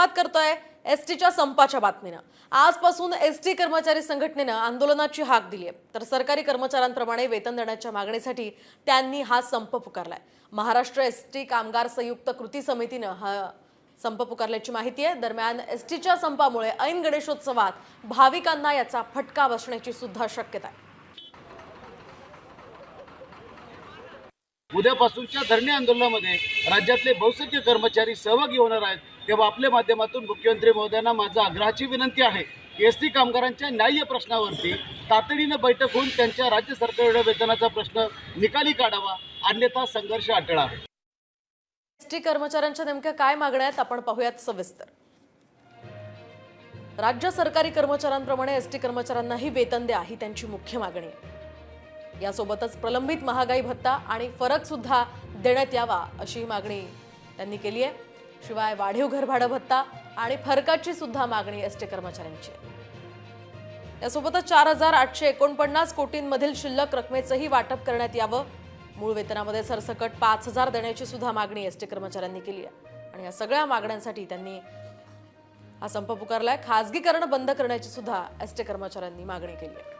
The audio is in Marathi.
सुरुवात करतोय एस टीच्या संपाच्या बातमीनं. आजपासून एस टी कर्मचारी संघटनेनं आंदोलनाची हाक दिली आहे. तर सरकारी कर्मचाऱ्यांप्रमाणे वेतन देण्याच्या मागणीसाठी त्यांनी हा संप पुकारलाय. महाराष्ट्र एस टी कामगार संयुक्त कृती समितीनं हा संप पुकारल्याची माहिती आहे. दरम्यान एस टीच्या संपामुळे ऐन गणेशोत्सवात भाविकांना याचा फटका बसण्याची सुद्धा शक्यता आहे. उद्यापासूनच्या धरणे आंदोलनामध्ये राज्यातले बहुसंख्य कर्मचारी सहभागी होणार आहेत. तेव्हा आपल्या माध्यमातून मुख्यमंत्री महोदयांना माझा आग्रहाची विनंती आहे की एस टी कामगारांच्या न्याय्य प्रश्नावरती तातडीनं बैठक होऊन त्यांच्या राज्य सरकारच्या वेतनाचा प्रश्न निकाली काढावा अन्यथा संघर्ष अटळा. एस टी कर्मचाऱ्यांच्या नेमक्या काय मागण्या आहेत आपण पाहूयात सविस्तर. राज्य सरकारी कर्मचाऱ्यांप्रमाणे एस टी कर्मचाऱ्यांनाही वेतन द्या ही त्यांची मुख्य मागणी आहे. यासोबतच प्रलंबित महागाई भत्ता आणि फरक सुद्धा देण्यात यावा अशी मागणी त्यांनी केली आहे. शिवाय वाढीव घरभाडं भत्ता आणि फरकाची सुद्धा मागणी एस टी कर्मचाऱ्यांची यासोबतच चार हजार आठशे एकोणपन्नास कोटींमधील शिल्लक रकमेचंही वाटप करण्यात यावं. मूळ वेतनामध्ये सरसकट पाच हजार देण्याची सुद्धा मागणी एस टी कर्मचाऱ्यांनी केली आहे. आणि या सगळ्या मागण्यांसाठी त्यांनी हा संप पुकारलाय. खाजगीकरण बंद करण्याची सुद्धा एस टी कर्मचाऱ्यांनी मागणी केली आहे.